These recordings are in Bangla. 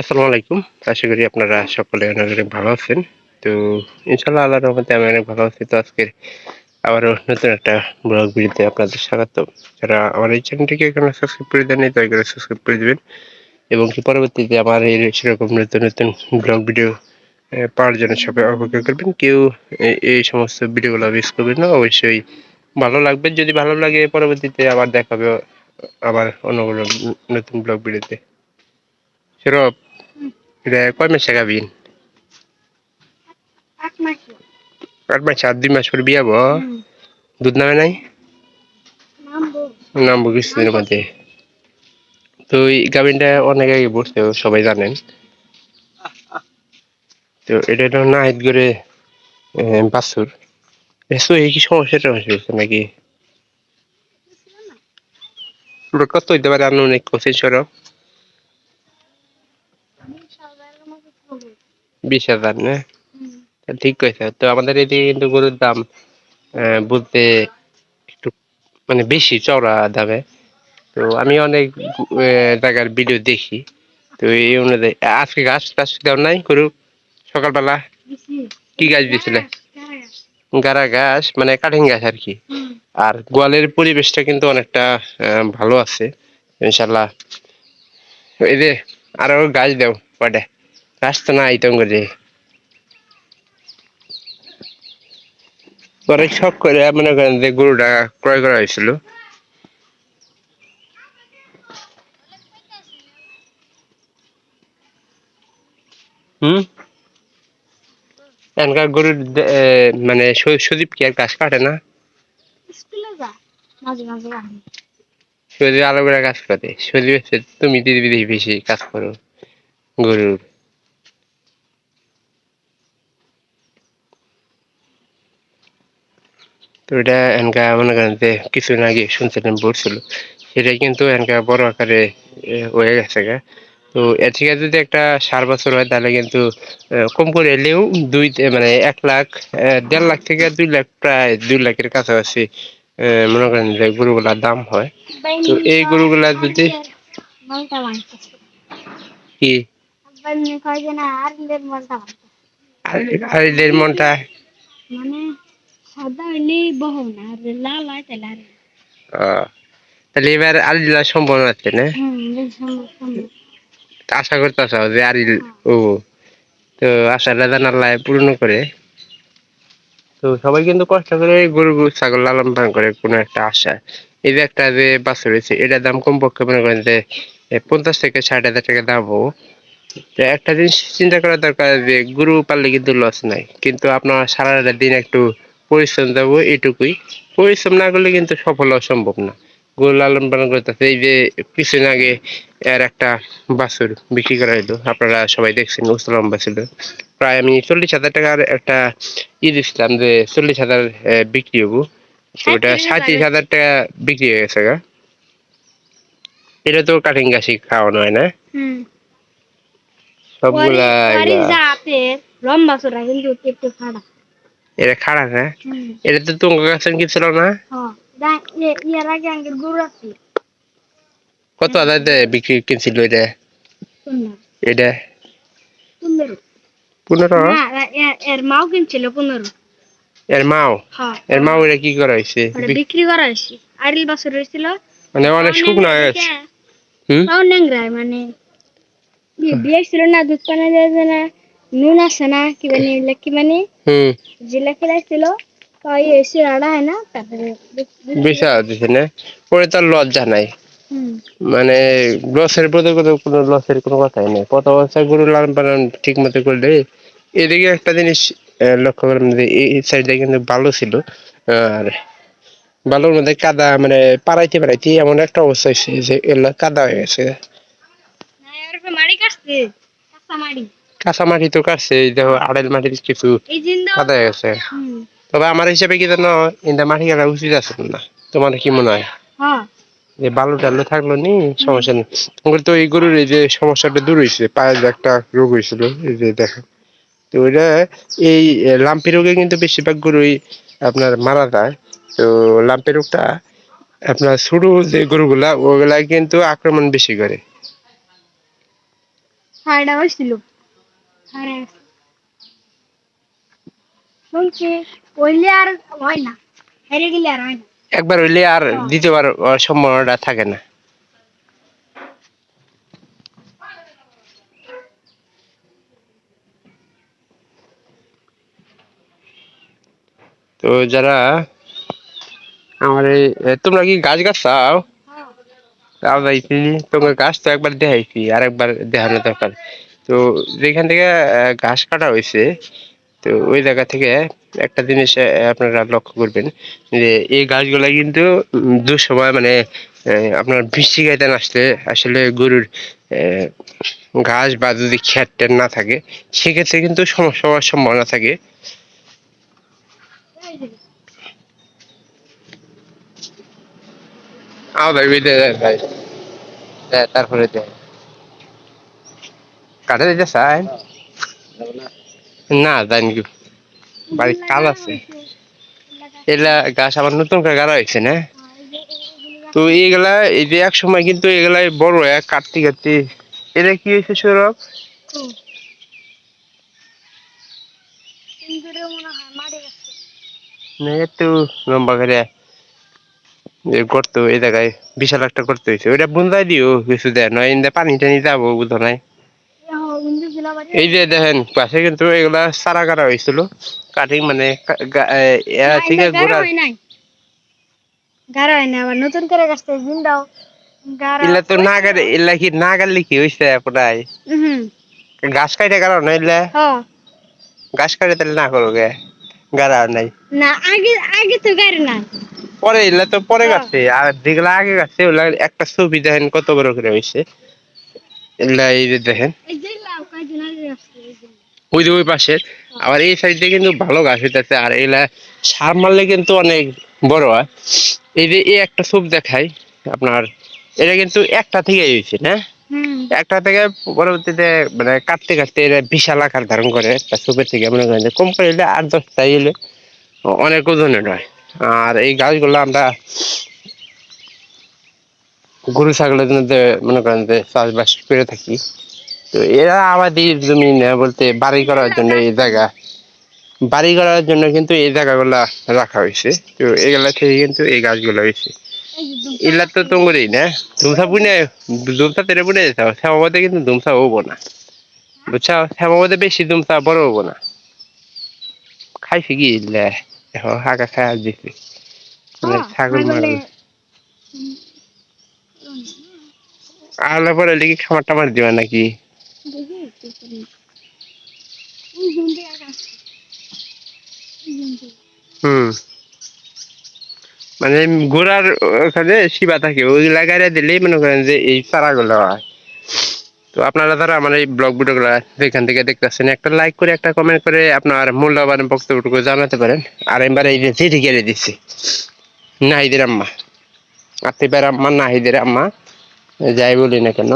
আসসালামু আলাইকুম। আশা করি আপনারা সকলে অনেক ভালো আছেন। তো ইনশাল্লাহ আল্লাহর রহমতে আমি অনেক ভালো আছি। তো আজকে আবারও নতুন একটা ব্লগ ভিডিওতে আপনাদের স্বাগত যারা আমার এই চ্যানেলটিকে এখানে সাবস্ক্রাইব করে দেননি, দয়া করে সাবস্ক্রাইব করে দেবেন। এবং কি পরবর্তীতে আমার এই সেরকম নতুন নতুন ব্লগ ভিডিও পাওয়ার জন্য সবাই অপেক্ষা করবেন। কেউ এই সমস্ত ভিডিওগুলো মিস করবেন না। অবশ্যই ভালো লাগবে যদি ভালো লাগে, পরবর্তীতে আবার দেখাবে আবার অন্য নতুন ব্লগ ভিডিওতে। সেরব এটা কয় মাস আগাবিন আট মাস আট দুই মাস পর বিয়া হব? দুধ নামে নাই? নামবো। কিছুদিনের মধ্যে। তো এই গাভিনটা অনেক আগে বসছে সবাই জানেন। তো এটা হলো নাহিদ করে বাছুর। এসো এই কি সমস্যাটা হয়েছে নাকি? ওটা কত হইতে পারে? আনুমানিক কোচিং সরব। বিশ হাজার, না? ঠিক কইছে। তো আমাদের এদিকে কিন্তু গরুর দাম বলতে একটু মানে বেশি চওড়া দামে। তো আমি অনেক জায়গার ভিডিও দেখি। তো এই অনুযায়ী, আজকে গাছ টাছ দেওয়া নাই গরু? সকালবেলা কি গাছ দিয়েছিলে গাড়া গাছ মানে কাঠিং গাছ আর কি। আর গোয়ালের পরিবেশটা কিন্তু অনেকটা ভালো আছে, ইনশাল্লাহ। এই যে, আরও গাছ দেও, কয়টা? গাছ তো নাই তো করে অনেক শখ করে মনে করেন যে গরুটা ক্রয় করা হয়েছিল। হুম? এনকার গরুর মানে স- সজীব কি আর গাছ কাটে না? আনি। আলো করে কাজ করে সজীব হচ্ছে তুমি দিদি দিদি বেশি কাজ করো গরুর। তো এটা এনকা মনে করেন যে কিছুদিন আগে শুনছিলেন বলছিল সেটা কিন্তু এনকা বড় আকারে হয়ে গেছে গা। তো এর থেকে যদি একটা সার বছর হয় তাহলে কিন্তু কম করে এলেও দুই মানে এক লাখ দেড় লাখ থেকে দুই লাখ প্রায় দুই লাখের কাছাকাছি মনে করেন যে গরুগুলার দাম হয়। তো এই গরুগুলা যদি কি? আর মনটা? মানে সাদা হইলে বহ না আর লাল হয় তাহলে আর তাহলে এবার আলিলা সম্ভাবনা আছে না? আশা করতেছ যে আরিল ও তো আশাটা পূর্ণ করে। তো সবাই কিন্তু কষ্ট করে গরু ছাগল লালন পালন করে কোনো একটা আশা। এই যে একটা যে বাছুর রয়েছে এটার দাম কমপক্ষে মনে করেন যে পঞ্চাশ থেকে ষাট হাজার টাকা দাম একটা জিনিস চিন্তা করা দরকার যে গরু পাললে কিন্তু লস নাই। কিন্তু আপনার সারাটা দিন একটু পরিশ্রম দেবো এটুকুই। পরিশ্রম না করলে কিন্তু সফল হওয়া সম্ভব না। গরু লালন পালন করতেছে এই যে কিছুদিন আগে এর একটা বাছুর বিক্রি করা হলো আপনারা সবাই দেখছেন লম্বা ছিল প্রায় আমি চল্লিশ হাজার টাকার একটা ই দিচ্ছিলাম যে চল্লিশ হাজার বিক্রি হব। ওটা সাঁত্রিশ হাজার টাকা বিক্রি হয়ে গেছে গা। এটা তো কাঠিং গাছি খাওয়ানো হয় না। সবগুলা লম্বা কিন্তু একটু খাড়া এটা খারাপ না এটা তো তুঙ্গ গাছের কি ছিল না? হ্যাঁ কত হাজার দিয়ে বিক্রি কিনছিল এটা? এটা? পনেরো। এ- এর মাও কিনছিল পনেরো। এর মাও? হ্যাঁ। এর মাও এটা কি করা হয়েছে? বিক্রি করা হয়েছে। আড়িল বছর হয়েছিল। মানে অনেক শুকনো হয়ে গেছে। হুম? মানে বিয়ে ছিল না দুধ পানা দিয়ে না। নুন আছে না কি মানে মানে হুম জিলা খেলাইছিল এসে রাড়া হয় না তারপরে বিশাল দিছে না পরে তার লজ্জা নাই মানে লসের প্রতি কোনো লসের কোনো কথাই নেই কত বছর গরু লালন পালন ঠিক মতো করলে এদিকে একটা জিনিস লক্ষ্য করলাম যে এই সাইডটা কিন্তু ভালো ছিল আর বালুর মধ্যে কাদা মানে পাড়াইতে পাড়াইতে এমন একটা অবস্থা হয়েছে যে এগুলো কাদা হয়ে গেছে মাড়ি কাটছে কাঁচা মাড়ি কাঁচা মাটি তো কাটছে এই দেখো আড়াইল মাটির কিছু কাদা হয়ে গেছে তবে আমার হিসাবে কি জানো ইন্দা মাটি কাটা উচিত আছে না? তোমার কি মনে হয়? হ্যাঁ। যে বালু টালু থাকল নি সমস্যা নেই। তো এই গরুর এই যে সমস্যাটা দূর হয়েছে পায়ের একটা রোগ হয়েছিল এই যে দেখো। তো ওইটা এই লাম্পি রোগে কিন্তু বেশিরভাগ গরুই আপনার মারা যায়। তো লাম্পি রোগটা আপনার ছোট যে গরুগুলা ওগুলা কিন্তু আক্রমণ বেশি করে। হয়েছিল। সাড়ে আটটা। শুনছি আর হয় না। হেরে গেলে আর হয় না। একবার হইলে আর দ্বিতীয়বার সম্ভাবনাটা থাকে না। তো যারা আমার এই তোমরা কি গাছ গাছ চাও তাও যাইছি তোমার গাছ তো একবার দেখাইছি আর একবার দেখানো দরকার। তো যেখান থেকে ঘাস কাটা হয়েছে তো ওই জায়গা থেকে একটা জিনিস আপনারা লক্ষ্য করবেন যে এই গাছগুলা কিন্তু দুঃসময় মানে আপনার বৃষ্টি গাইতে আসলে আসলে গরুর ঘাস বা যদি খেট টেট না থাকে সেক্ষেত্রে কিন্তু সমস্যা হওয়ার সম্ভাবনা থাকে। ভাই ওই ভাই দে, তারপরে দে কাটে দিতে চাই না জানি কি বাড়ির কাজ আছে। এগুলা গাছ আবার নতুন করে গাড়া হয়েছে না? তো এইগুলা এই যে এক সময় কিন্তু এগুলাই বড় এক কাটতে কাটতে এটা কি হয়েছে সৌরভ? না লম্বা করে যে গর্ত এই জায়গায় বিশাল একটা করতে হয়েছে। ওইটা বুন্দাই দিও কিছু দেয় নয় পানি টানি যাব বুঝো নাই? এই যে দেখেন পাশে কিন্তু এগুলা সারা কাটা হয়েছিল। কাটিং মানে কা- গা- এ, এরা থেকে গোড়া গাড়া। হয় না আবার নতুন করে গাছ জিন্দাও গাড়া তো না গাড়ে এলা কি না গাড়লে কি হয়েছে প্রায় গাছ কাটে গাছ কাটে তাহলে না করো গে গাড়া নাই। না আগে আগে তো গাড়ি না পরে এলা তো পরে। গাছে আর যেগুলা আগে গাছে ওগুলা একটা ছবি দেখেন কত বড় করে হয়েছে এই যে দেখেন। ওই ওই আবার এই সাইডে কিন্তু ভালো গাছ হইতেছে, আর সার মারলে কিন্তু অনেক বড় হয়। এই যে এই একটা সুপ দেখাই আপনার, এটা কিন্তু একটা থেকে হয়েছে না? একটা থেকে পরবর্তীতে মানে কাটতে কাটতে বিশাল আকার ধারণ করে একটা সুপের থেকে, মনে করেন কম করে এলে আট দশটা এলে অনেক ওজনের হয়। আর এই গাছগুলো আমরা গরু, ছাগলের জন্য মনে করেন যে চাষবাস করে থাকি তো এরা আবাদি জমি না বলতে বাড়ি করার জন্য এই জায়গা। বাড়ি করার জন্য কিন্তু এই জায়গাগুলা রাখা হয়েছে। তো এগুলা থেকে কিন্তু এই গাছগুলো হয়েছে। ইলা তো তোমরেই না? দুমসা বুনে দুমসা তেরে বুনে যাও। শ্যামাবাদে কিন্তু দুমসা হব না। বুঝছ? শ্যামাবাদে বেশি দুমসা বড় হব না। খাইছি কি ইলে দেখো হাগা খাই আর দিছি ছাগল মাগল আলা পরে লিখি খামার টামার দিবা নাকি? দেখি দিয়ে। হুম। মানে গোড়ার ওখানে শিবা থাকে ওই লাগাইয়া দিলেই মনে করেন যে এই চারাগুলো হয়। তো আপনারা যারা আমার এই ব্লগ ভিডিওগুলো যেখান থেকে দেখতেছেন একটা লাইক করে একটা কমেন্ট করে আপনার মূল্যবান বক্তব্যটুকু জানাতে পারেন। আর এবার এই যে চিঠি কেড়ে দিচ্ছি নাহিদের আম্মা আত্মীয় আম্মা নাহিদের আম্মা যাই বলি না কেন।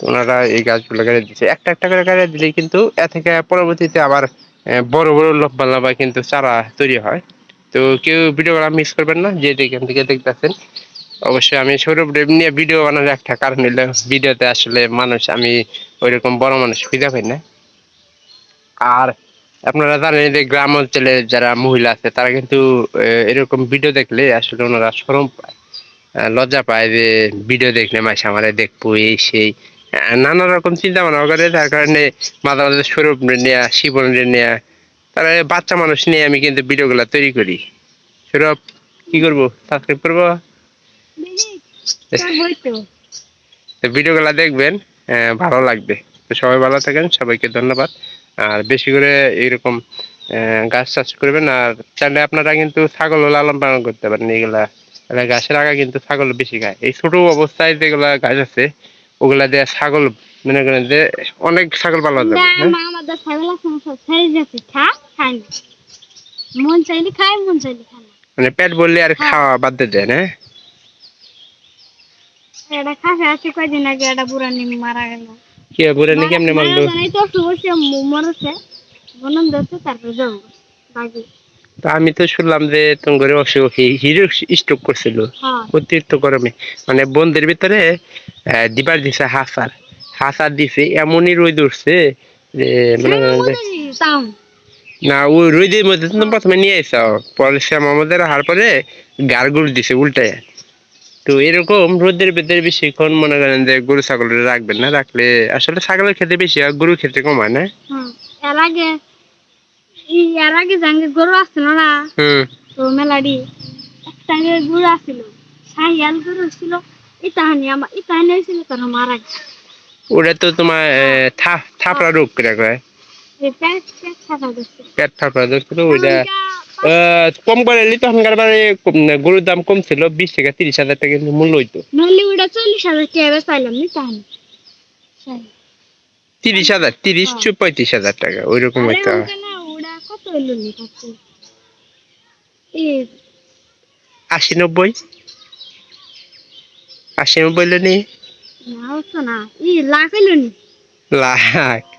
ওনারা এই গাছগুলো কেড়ে দিচ্ছে একটা একটা করে কেড়ে দিলেই কিন্তু এ থেকে পরবর্তীতে আবার বড় বড় লম্বা লম্বা কিন্তু চারা তৈরি হয়। তো কেউ ভিডিওগুলো মিস করবেন না, যে যেখান থেকে দেখতেছেন। অবশ্যই আমি সৌরভ দেব নিয়ে ভিডিও বানানোর একটা কারণ হলো ভিডিওতে আসলে মানুষ, আমি ওইরকম বড় মানুষ খুঁজে পাই না। আর আপনারা জানেন যে গ্রাম অঞ্চলে যারা মহিলা আছে, তারা কিন্তু এরকম ভিডিও দেখলে আসলে ওনারা সরম পায়। লজ্জা পায় যে ভিডিও দেখলে মাসে আমারে দেখব এই সেই। নানা রকম চিন্তা ভাবনা করে তার কারণে মাঝে মাঝে সৌরভ নিয়ে শিবন নিয়ে তারা বাচ্চা মানুষ নিয়ে আমি কিন্তু ভিডিওগুলো তৈরি করি। সৌরভ কি করব? সাবস্ক্রাইব করব? ভিডিওগুলো দেখবেন ভালো লাগবে। তো সবাই ভালো থাকেন সবাইকে ধন্যবাদ। আর বেশি করে এরকম গাছ চাষ করবেন আর চাইলে আপনারা কিন্তু ছাগল লালন পালন করতে পারেন। এগুলা গাছের আগা কিন্তু ছাগল বেশি খায়। এই ছোট অবস্থায় যেগুলা গাছ আছে ওগুলা দিয়ে ছাগল মনে করেন যে অনেক ছাগল পালন যাবে না, হ্যাঁ? আমাদের ছাগল। মন চাইলে খায় মন চাইলে খায় মানে পেট বললে আর খাওয়া বাদ দিয়ে দেয় না এটা খাসে আছে কয়দিন আগে এটা বুড়া নিম মারা গেল। কি বলে নাকি কেমনে মারলো? তো সমস্যা মরেছে। বনম ধরছে তারপরে যাব। বাকি তো আমি তো শুনলাম যে তোমার অসুখ হিরো স্ট্রোক করছিল। হ্যাঁ। অতিরিক্ত গরমে। মানে বন্ধের ভিতরে দিবার দিছে হাসার। হাসা দিছে এমনই রোদ উঠছে যে মানে না ওই রোদের মধ্যে তুমি প্রথমে নিয়ে এসো পরে শ্যামা আমাদের হার পরে গাড়গুড় দিছে উল্টে তো এরকম রোদের ভেতরে বেশিক্ষণ মনে করেন যে গরু ছাগল রাখবেন না রাখলে আসলে ছাগলের খেতে বেশি হয় গরুর খেতে কম হয় না? এর আগে জাঙ্গে গরু আসছিল না? তো মেলাডি একটা গরু আসছিল। সাহিয়াল গরু ছিল ইতাহানি আমার ইতাহানি হয়েছিল তার মারা গেছে। ওটা তো তোমার আহ, থাপড়া রোগ করে কয়। পেট থাপড়া রোগ ছিল ওইটা কম করে নিলে তখনকার বারে গরুর দাম কম ছিল বিশ থেকে তিরিশ হাজার টাকা কিন্তু মূল্য হইতো। নইলে ওটা চল্লিশ হাজার টাকা পাইলাম ইতাহানি তিরিশ হাজার তিরিশ টু পঁয়ত্রিশ হাজার টাকা ওই রকম হইতো এই আশি নব্বই। আশি নব্বই লো নি না হতো না। ই লাখ হইল লাখ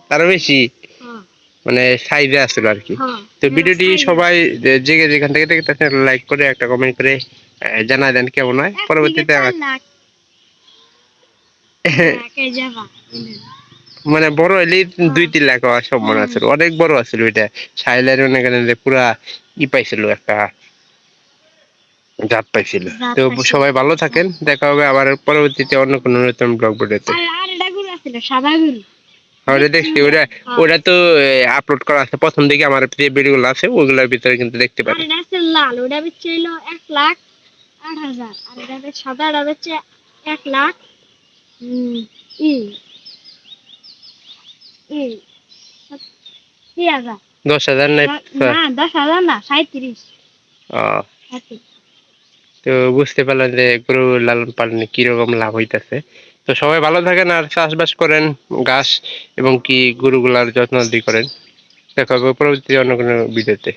তারও বেশি। হ্যাঁ। মানে সাইজে আসছিল আর কি। হ্যাঁ তো ভিডিওটি সবাই যে- যেখান থেকে দেখে দেখতে লাইক করে একটা কমেন্ট করে জানায় দেন কেমন হয়? পরবর্তীতে মানে বড় হইলে দুই তিন লাখ হওয়ার সম্ভাবনা ছিল অনেক বড় আছিল ওইটা। সাইলের মনে করেন যে পুরা ই পাইছিল একটা জাত পাইছিল। তো সবাই ভালো থাকেন। দেখা হবে আবার পরবর্তীতে অন্য কোনো নতুন ব্লগ ভিডিওতে। ওটা দেখছি ওটা ওটা তো আপলোড করা আছে। প্রথম দিকে আমার যে ভিডিওগুলো আছে ওগুলোর ভিতরে কিন্তু দেখতে আছে লাল ওটা বেচে হইল এক লাখ আট হাজার। আর এটা সাদা এটা বেচে এক লাখ ই। দশ হাজার নাই না দশ হাজার না সাঁত্রিশ ও, তো বুঝতে পারলাম যে গরু লালন পালনে কীরকম লাভ হইতাছে। তো সবাই ভালো থাকেন আর চাষবাস করেন ঘাস এবং কি গরুগুলার যত্ন করেন। দেখা হবে পরবর্তী অন্য কোনো ভিডিওতে।